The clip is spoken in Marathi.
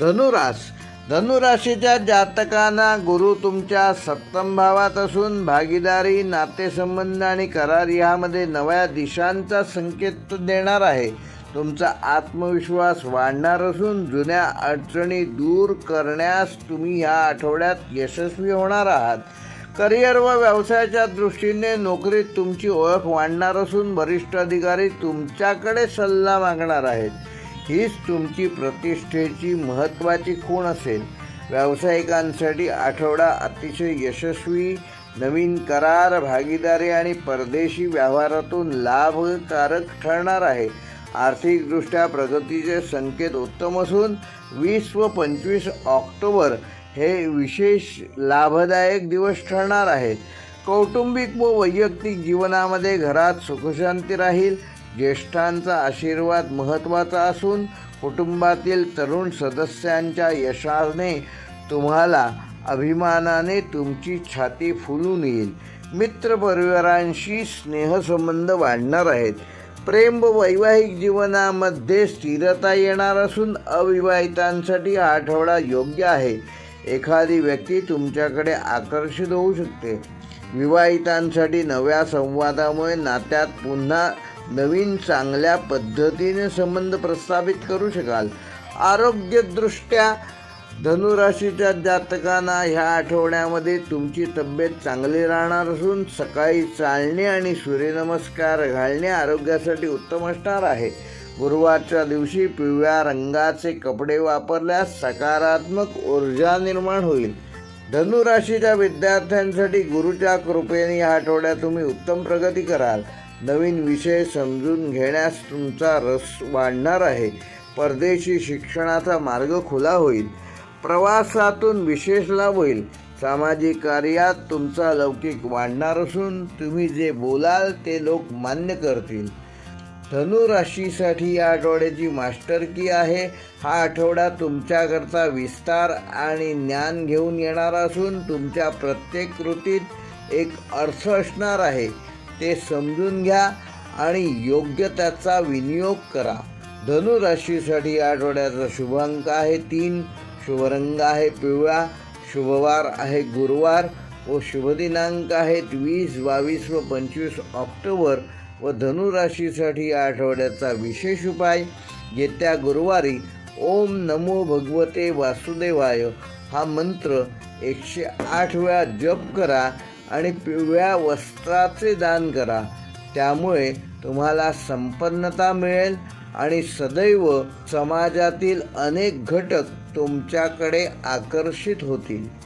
धनुरास धनुराशीच्या जातकांना गुरु तुमच्या सप्तम भावात असून भागीदारी नातेसंबंध आणि करार यामध्ये नव्या दिशांचा संकेत देणार आहे. तुमचा आत्मविश्वास वाढणार असून जुन्या अडचणी दूर करण्यास तुम्ही ह्या आठवड्यात यशस्वी होणार आहात. करिअर व व्यवसायाच्या दृष्टीने नोकरीत तुमची ओळख वाढणार असून वरिष्ठ अधिकारी तुमच्याकडे सल्ला मागणार आहेत. हीच तुमची प्रतिष्ठेची महत्त्वाची खूण असेल. व्यावसायिकांसाठी आठवडा अतिशय यशस्वी नवीन करार भागीदारी आणि परदेशी व्यवहारातून लाभकारक ठरणार आहे. आर्थिकदृष्ट्या प्रगतीचे संकेत उत्तम असून वीस व पंचवीस ऑक्टोबर हे विशेष लाभदायक दिवस ठरणार आहेत. कौटुंबिक व वैयक्तिक जीवनामध्ये घरात सुखशांती राहील. ज्येष्ठांचा आशीर्वाद महत्त्वाचा असून कुटुंबातील तरुण सदस्यांच्या यशाने तुम्हाला अभिमानाने तुमची छाती फुलून येईल. मित्रपरिवारांशी स्नेहसंबंध वाढणार आहेत. प्रेम व वैवाहिक जीवनामध्ये स्थिरता येणार असून अविवाहितांसाठी हा आठवडा योग्य आहे. एखादी व्यक्ती तुमच्याकडे आकर्षित होऊ शकते. विवाहितांसाठी नव्या संवादामुळे नात्यात पुन्हा नवीन चांगल्या पद्धतीने संबंध प्रस्थापित करू शकाल. आरोग्यदृष्ट्या धनुराशीच्या जातकांना ह्या आठवड्यामध्ये तुमची तब्येत चांगली राहणार असून सकाळी चालणे आणि सूर्यनमस्कार घालणे आरोग्यासाठी उत्तम असणार आहे. गुरुवारच्या दिवशी पिवळ्या रंगाचे कपडे वापरल्यास सकारात्मक ऊर्जा निर्माण होईल. धनुराशीच्या विद्यार्थ्यांसाठी गुरुच्या कृपेने या आठवड्यात तुम्ही उत्तम प्रगती कराल. नवीन विषय समजून घेण्यास तुमचा रस वाढणार आहे. परदेशी शिक्षणाचा मार्ग खुला होईल. प्रवासातून विशेष लाभ होईल. सामाजिक कार्यात तुमचा लौकिक वाढणार असून तुम्ही जे बोलाल ते लोक मान्य करतील. धनु राशीसाठी या आठवड्याची मास्टर की आहे? हा आठवडा तुमच्याकरता विस्तार आणि ज्ञान घेऊन येणार असून तुमच्या प्रत्येक कृतीत एक अर्थ असणार आहे. ते समजून घ्या आणि योग्य त्याचा विनियोग करा. धनुराशीसाठी या आठवड्याचा शुभ अंक आहे तीन शुभरंग आहे पिवळा शुभवार आहे गुरुवार व शुभदिनांक आहेत वीस बावीस व पंचवीस ऑक्टोबर व धनुराशीसाठी या आठवड्याचा विशेष उपाय येत्या गुरुवारी ओम नमो भगवते वासुदेवाय हा मंत्र एकशे आठ वेळा जप करा. आणि पिवळ्या वस्त्राचे दान करा. त्यामुळे तुम्हाला संपन्नता मिळेल आणि सदैव समाजातील अनेक घटक तुमच्याकडे आकर्षित होतील.